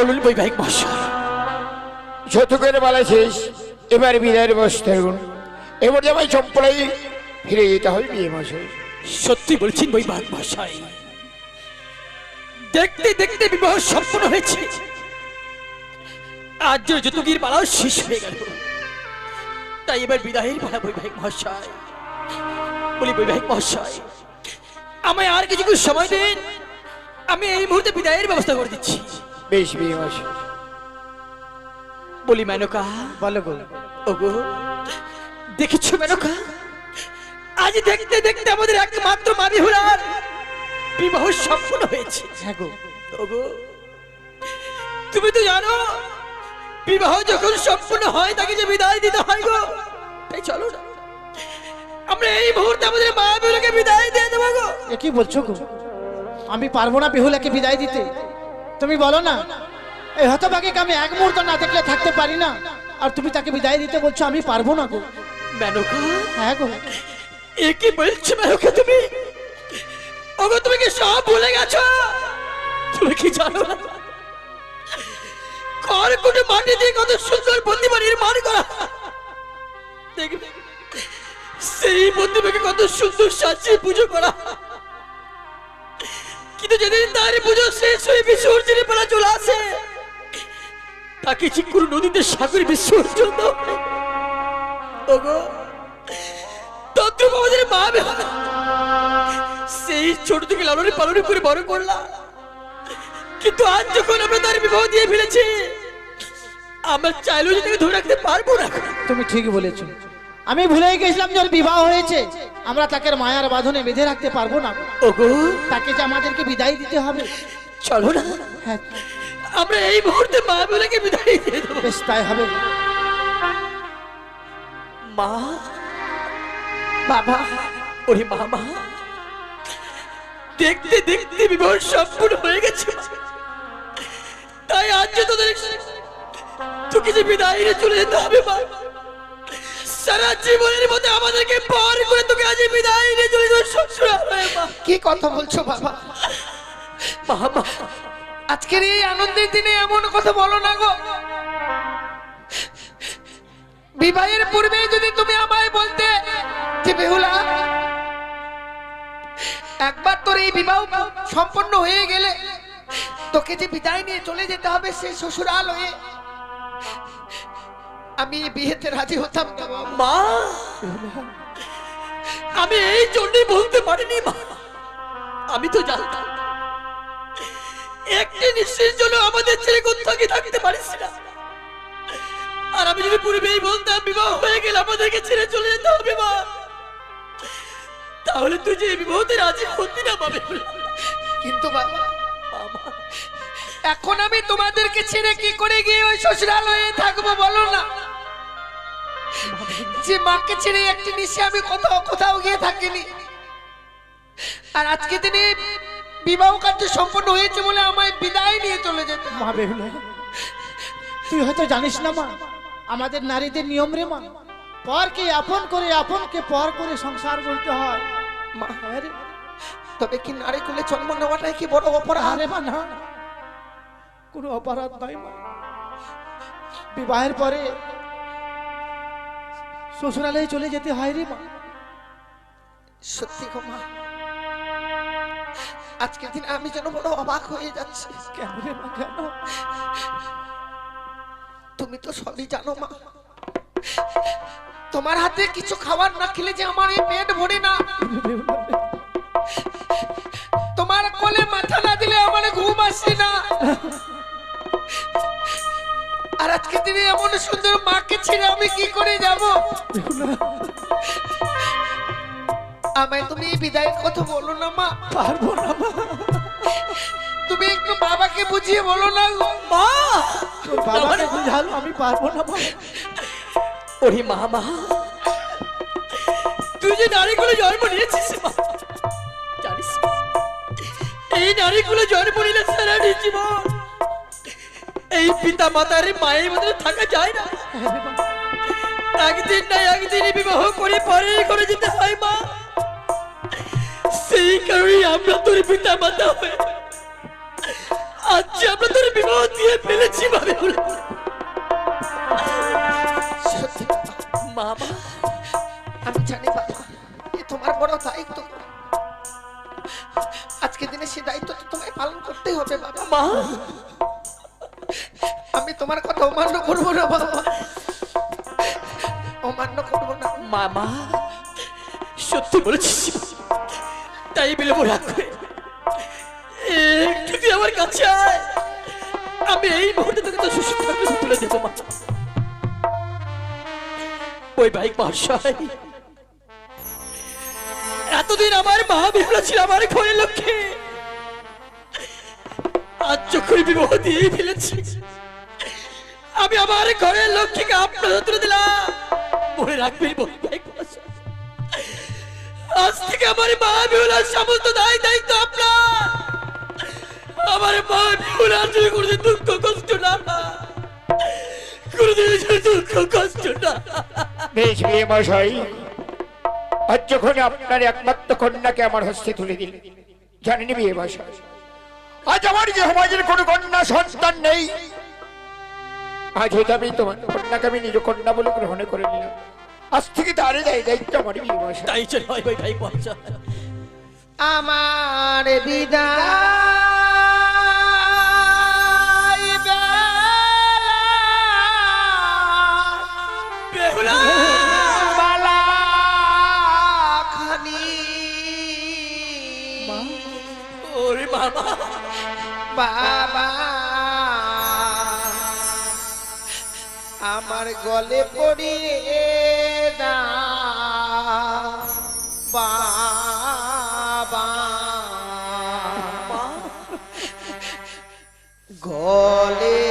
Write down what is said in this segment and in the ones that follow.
বলুন বৈবাহিক মহাশয় যতক্ষণ বলা শেষ এবার বিদায়ের বসতে গুণ এবার জামাই চম্পলাই ফিরে যেতে হয় বিয়ে মাসে সত্যি বলছেন বৈবাহিক মহাশয় দেখতে দেখতে বিবাহ সম্পন্ন হয়েছে। আজ যতুগির পালাও শেষ হয়ে গেল। তাই এবার বিদায়ের পালা বৈবাহিক মহাশয় বলি বৈবাহিক মহাশয় আমায় আর কিছু সময় দিন। আমি এই মুহূর্তে বিদায়ের ব্যবস্থা করে দিচ্ছি। বেশ মাসে বলি মেনকা বলো গো ওগো দেখেছ মেনকা? আজ দেখতে দেখতে আমাদের একমাত্র মাবি হুলার বিবাহ সম্পন্ন হয়েছে। হ্যাঁ গো। ওগো তুমি তো জানো বিবাহ যখন সম্পূর্ণ হয় তাকে যে বিদায় দিতে হয় গো তাই চলো না। আমরা এই মুহূর্তে আমাদের মা বিহুলাকে বিদায় দিয়ে দেবো গো। কি বলছো গো? আমি পারব না বেহুলাকে বিদায় দিতে। তুমি বলো না এই হতভাগীকে আমি এক মুহূর্ত না দেখলে থাকতে পারি না। আর তুমি তাকে বিদায় দিতে বলছো আমি পারব না গো। মেনকা? হ্যাঁ গো। এ কি বলছো মেনকা তুমি? ওগো তুমি কি সব ভুলে গেছো? তুমি কি জানো? না কোটে মাটি দিয়ে কত সুন্দর নির্মাণ করা? দেখবে সেই প্রতিমাকে কত সুন্দর সাজিয়ে পুজো করা। কিন্তু যেদিন তার পুজো শেষ হয়ে বিসর্জনের বেলা চলে আসে তাকে চিকুর নদীতে সাগরে বিসর্জন ওগো তদ্রুপ মা সেই থেকে করে বড় করলাম। কিন্তু যখন তার দিয়ে ফেলেছি, আমরা চাইলেও ধরে রাখতে পারব না। তুমি ঠিক বলেছ। আমি ভুলে গেছিলাম যে ওর বিবাহ হয়েছে। আমরা তাকে মায়ার বাঁধনে বেঁধে রাখতে পারব না। ওগো। তাকে যে আমাদেরকে বিদায় দিতে হবে। চলো না। হ্যাঁ। আমরা এই মুহূর্তে মা বেলাকে বিদায় দিয়ে দেবো। বেশ তাই হবে। মা? বাবা? ওরে মামা। দেখতে দেখতে বিবাহ সম্পূর্ণ হয়ে গেছে। তাই আজ যে তোদের তোকে যে বিদায় নিয়ে চলে যেতে হবে মা। সারা জীবনের মধ্যে আমাদেরকে পার করে তোকে আজ বিদায় নিয়ে চলে যাবে শ্বশুর কি কথা বলছো বাবা? মামা আজকের এই আনন্দের দিনে এমন কথা বলো না গো। বিবাহের পূর্বে যদি তুমি আমায় বলতে যে বেহুলা একবার তোর এই বিবাহ সম্পন্ন হয়ে গেলে তোকে যে বিদায় নিয়ে চলে যেতে হবে সে শ্বশুরাল হয়ে আমি বিয়েতে রাজি হতাম না মা! আমি এই জন্যই বলতে পারিনি মা। আমি তো জানতাম একটি নিশ্চিত জন্য আমাদের ছেলে কোথাও কি থাকতে পারিস না। আর আমি যদি পূর্বেই বলতাম বিবাহ হয়ে গেলে আমাদেরকে ছেড়ে চলে যেতে হবে মা তাহলে তুই যে বিবাহতে রাজি হতি না পাবে কিন্তু বাবা এখন আমি তোমাদেরকে ছেড়ে কি করে গিয়ে ওই শ্বশুরালয়ে থাকব বলো না? যে মাকে ছেড়ে একটি নিশে আমি কোথাও কোথাও গিয়ে থাকিনি। আর আজকে দিনে বিবাহ কার্য সম্পন্ন হয়েছে বলে আমায় বিদায় নিয়ে চলে যেতে হবে। মা বেহুলা তুই হয়তো জানিস না মা আমাদের নারীদের নিয়ম রে মা। পরকে আপন করে আপনকে পর করে সংসার করতে হয়। মা আরে তবে কি নারী কুলে জন্ম নেওয়াটাই কি বড় অপরাধ? আরে মা না কোনো অপরাধ নাই মা। বিবাহের পরে শ্বশুরালয়ে চলে যেতে হয় রে মা। সত্যি গো মা আজকের দিন আমি যেন বড় অবাক হয়ে যাচ্ছি। কেন রে মা কেন? তুমি তো সবই জানো মা তোমার হাতে কিছু খাবার না খেলে যে আমার এই পেট ভরে না। তোমার কোলে মাথা না দিলে আমার ঘুম আসে না। আজকে দিনে এমন সুন্দর মাকে ছেড়ে আমি কি করে যাব? আমায় তুমি বিদায়ের কথা বলো না মা। পারব না মা। তুমি একটু বাবাকে বুঝিয়ে বলো না মা! বাবাকে বুঝালো আমি পারব না মা। ওরে মা মা। তুই যে নারীগুলো জন্ম নিয়েছিস মা। জানিস? এই নারীগুলো জন্ম নিলে সারাটি জীবন এই পিতা মাতার মায়ের মধ্যে থাকা যায় না। একদিন না একদিন বিবাহ করে পরে করে যেতে হয় মা। সেই কারণে আমরা তোর পিতা মাতা হয়ে আজ আমরা তোর বিবাহ দিয়ে ফেলেছি ভাবে বাবা, আমি জানি বাবা এ তোমার বড় দায়িত্ব। আজকে দিনে সে দায়িত্ব তো তোমায় পালন করতেই হবে বাবা। মা। তোমার কথা অমান্য করব না, বাবা। অমান্য করব না। মামা, সত্যি বলেছিস। তাই বিলম্ব রাখ করে একটু আমার কাছে আমি এই মুহূর্তে তোকে তো তুলে মা। ওই বাইক মহাশয়, এতদিন আমার মা বিহলা ছিল আমার ঘরের লক্ষ্যে। আজ যখন বিবাহ দিয়ে ফেলেছি আমি আমার ঘরের লক্ষ্মীকে আপনার তুলে দিলাম। মনে রাখবেন। আজ থেকে আমার মা বিহুলার সমস্ত দায় দায়িত্ব আপনার। আমার মা বিহুলার জন্য কোনোদিন দুঃখ কষ্ট না কোনোদিন বিয়ে মশাই, আজ আমার যে সমাজের কোনো কন্যা সন্তান নেই। আজ হয়তো আমি তোমার কন্যাকে আমি নিজ কন্যা বলে গ্রহণ করে নিলাম। আজ থেকে তারই দায় দায়িত্ব আমার তাই চল ভাই ভাই ভাই মহাশয়। আমার বিদায় বেহুলা বালা খানি। ওরে বাবা। বাবা। আমার গলে পড়িয়ে দা। বাবা। গলে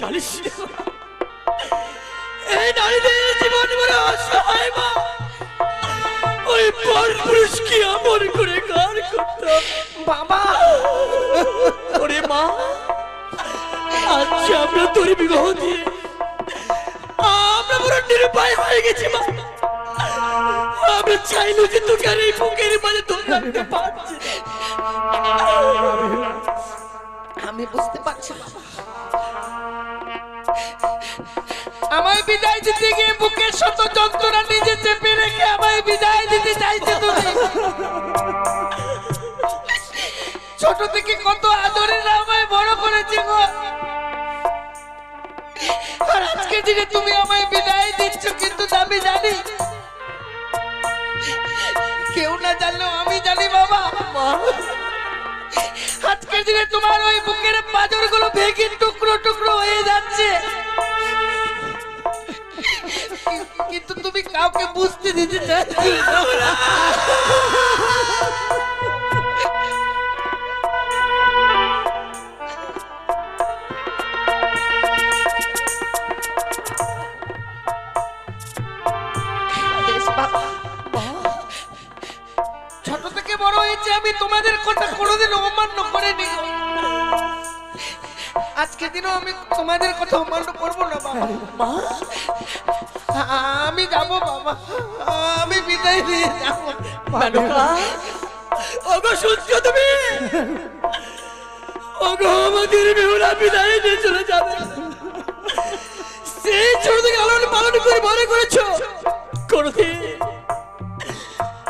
জানিস না? এই নারীদের জীবন বড় অসহায় মা। ওই পর পুরুষকে আমর করে করতাম বাবা! ওরে মা আজ আমরা তোর বিবাহ দিয়ে আমরা বড় নিরুপায় হয়ে গেছি মা। আমরা চাইলো যে তোকে আর এই বুকের মাঝে তোর রাখতে পারছি। আমি বুঝতে পারছি আমায় বিদায় দিতে গিয়ে বুকের শত যন্ত্রণা নিজে চেপে রেখে আমায় বিদায় দিতে চাইছে তুমি। ছোট থেকে কত আদরে আমায় বড় করেছে গো। আর আজকে দিনে তুমি আমায় বিদায় দিচ্ছ, কিন্তু আমি জানি। কেউ না জানলেও আমি জানি বাবা আজকের দিনে তোমার ওই বুকের পাঁজরগুলো ভেঙে টুকরো টুকরো হয়ে যাচ্ছে। কিন্তু তুমি কাউকে বুঝতে দিতে চাচ্ছ তোমাদের কথা কোনোদিন অমান্য করিনি। আজকে দিনও আমি তোমাদের কথা অমান্য করব না বাবা। আমি যাব বাবা। আমি বিদায় নিয়ে যাব। ওগো শুনছো তুমি! ওগো আমাদের বেহুলা বিদায় নিয়ে চলে যাবে সেই ছোট থেকে লালন পালন করে বড় করেছ? কোনদিন।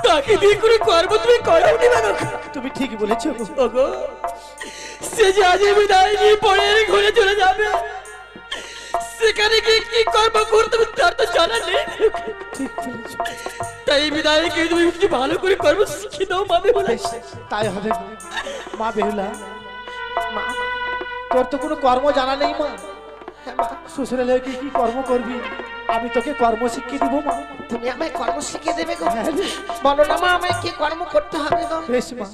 তাকে দিয়ে করে কর্ম তুমি করাওনি মেনকা তুমি ঠিক বলেছ। ওগো সে যে আজ বিদায় নিয়ে পরে ঘুরে চলে যাবে সেখানে গিয়ে কি কর্ম করতে তার তো জানা নেই তাই বিদায়কে তুমি একটু ভালো করে কর্ম শিখে দাও মামে বলে তাই হবে। মা বেহুলা মা তোর তো কোনো কর্ম জানা নেই মা হ্যাঁ, মা লেগে কি কর্ম করবি আমি তোকে কর্ম শিখিয়ে দিব। মা তুমি আমায় কর্ম শিখিয়ে দেবে গো। হ্যাঁ বলো না মা আমায় কি কর্ম করতে হবে গো? বেশ মা।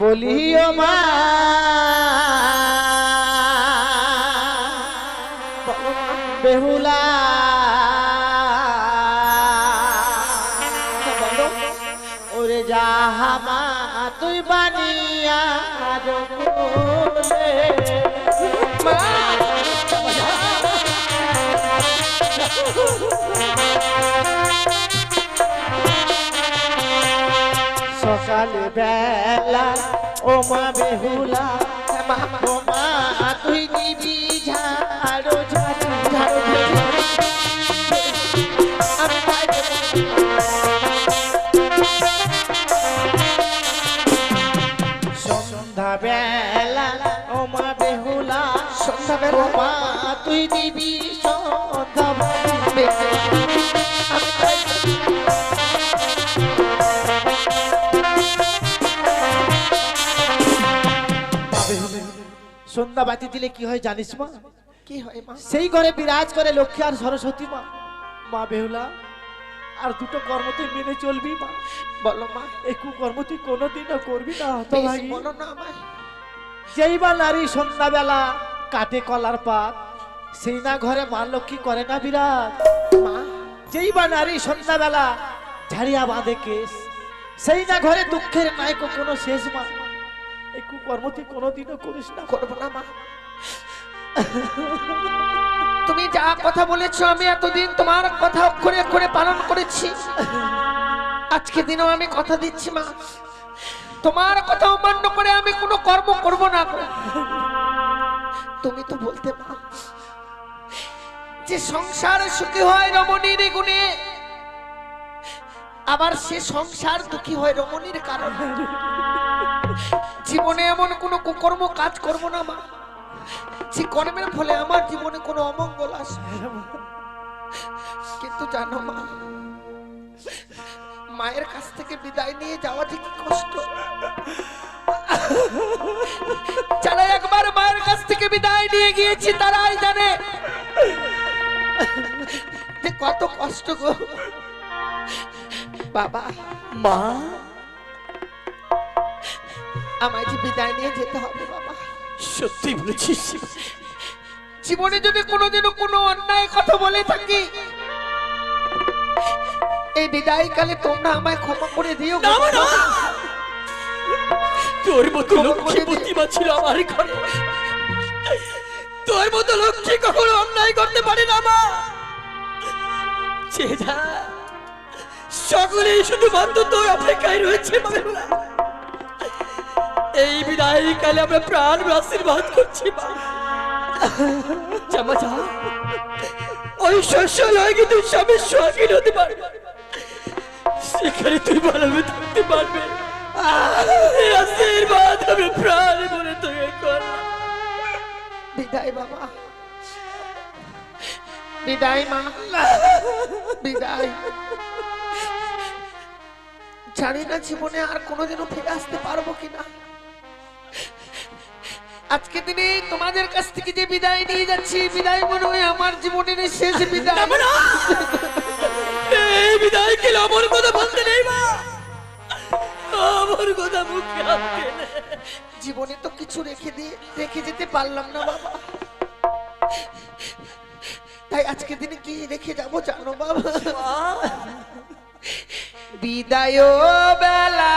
বলিও মা। বেহুলা। ওরে যাহামা তুই বানিয়া। সকালে বেলা ও মা বেহুলা মা ও মা তুই দিবি ঝাড়ো ঝাড়ো ঝাড়ো। সন্ধ্যা বেলা ও মা বেহুলা সন্ধ্যাবেলা ও মা তুই দিবি সন্ধ্যা বাতি দিলে কি হয় জানিস মা? কি হয় মা? সেই ঘরে বিরাজ করে লক্ষ্মী আর সরস্বতী মা। মা বেহুলা আর দুটো কর্ম তুই মেনে চলবি মা। বলো মা। এই কুকর্ম তুই কোনোদিনও করবি না হতভাগী। বলো না আমায়। যেই বা নারী সন্ধ্যাবেলা কাটে কলার পাত সেই না ঘরে মা লক্ষ্মী করে না বিরাট? যেই বা নারী সন্ধ্যাবেলা ঝাড়িয়া বাঁধে কেস সেই না ঘরে দুঃখের নায়ক কোনো শেষ মা। এই কুকর্ম তুই কোনোদিনও করিস না, করব না মা। তুমি যা কথা বলেছ, আমি এতদিন তোমার কথা অক্ষরে অক্ষরে পালন করেছি। আজকে দিনও আমি কথা দিচ্ছি, মা। তোমার কথা অমান্য করে আমি কোনো কর্ম করব না। তুমি তো বলতে মা যে সংসার সুখী হয় রমণীর গুণে, আবার সে সংসার দুঃখী হয় রমণীর কারণে। জীবনে এমন কোনো কুকর্ম কাজ করব না, মা। যে কর্মের ফলে আমার জীবনে কোনো অমঙ্গল আসে কিন্তু জানো, মা, মায়ের কাছ থেকে বিদায় নিয়ে যাওয়া যে কি কষ্ট। যারা একবার মায়ের কাছ থেকে বিদায় নিয়ে গিয়েছি, তারাই জানে যে কত কষ্ট গো। বাবা মা। আমায় যে বিদায় নিয়ে যেতে হবে বাবা। সত্যি বলেছিস জীবনে যদি কোনোদিনও কোনো অন্যায় কথা বলে থাকি এই বিদায় কালে তোমরা আমায় ক্ষমা করে দিও। না তোর মতো লক্ষ্মী প্রতিমা ছিল আমার ঘরে। তোর মতো লক্ষ্মী কখনো অন্যায় করতে পারে না, মা। সকলেই শুধুমাত্র তোর অপেক্ষায় রয়েছে এই বিদায় কালে আমরা প্রাণ আশীর্বাদ করছি ওই শস্য কিন্তু স্বামী স্বাধীন হতে পারবে সেখানে তুই ভালোভাবে থাকতে পারবে। আশীর্বাদ আমি প্রাণ বলে করলাম বিদায় বাবা। বিদায় মা। বিদায়। জানি না জীবনে আর কোনোদিনও ফিরে আসতে পারব কিনা। আজকে দিনে তোমাদের কাছ থেকে যে বিদায় নিয়ে যাচ্ছি, বিদায় মনে হয় আমার জীবনের শেষ বিদায়। বিদায় কে আমার কথা বলতে নেই মা? আমার কথা মুখে আনতে জীবনে তো কিছু রেখে দিয়ে রেখে যেতে পারলাম না বাবা। তাই আজকে দিনে কি রেখে যাব জানো বাবা? বিদায় বেলা।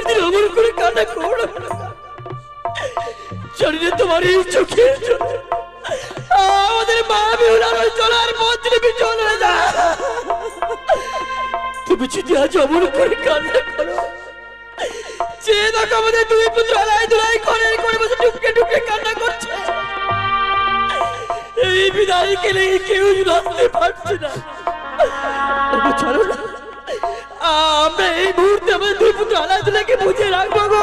তুমি আজকের দিন অমর করে কান্না করো। না। না তোমার এই জন্য। আমাদের মা বেহুলার ওই চলার পথ তুমি চলে যা তুমি যদি আজ অমর করে কান্না করো, যে দেখো আমাদের দুই পুত্র আলাই দুলাই করে করে বসে টুককে টুককে কান্না করছে। এই বিদায় কেলে কেউ রাখতে পারছে না। চলো না। আমরা এই মুহূর্তে আমার আলাই দুলাইকে বুঝে রাখব গো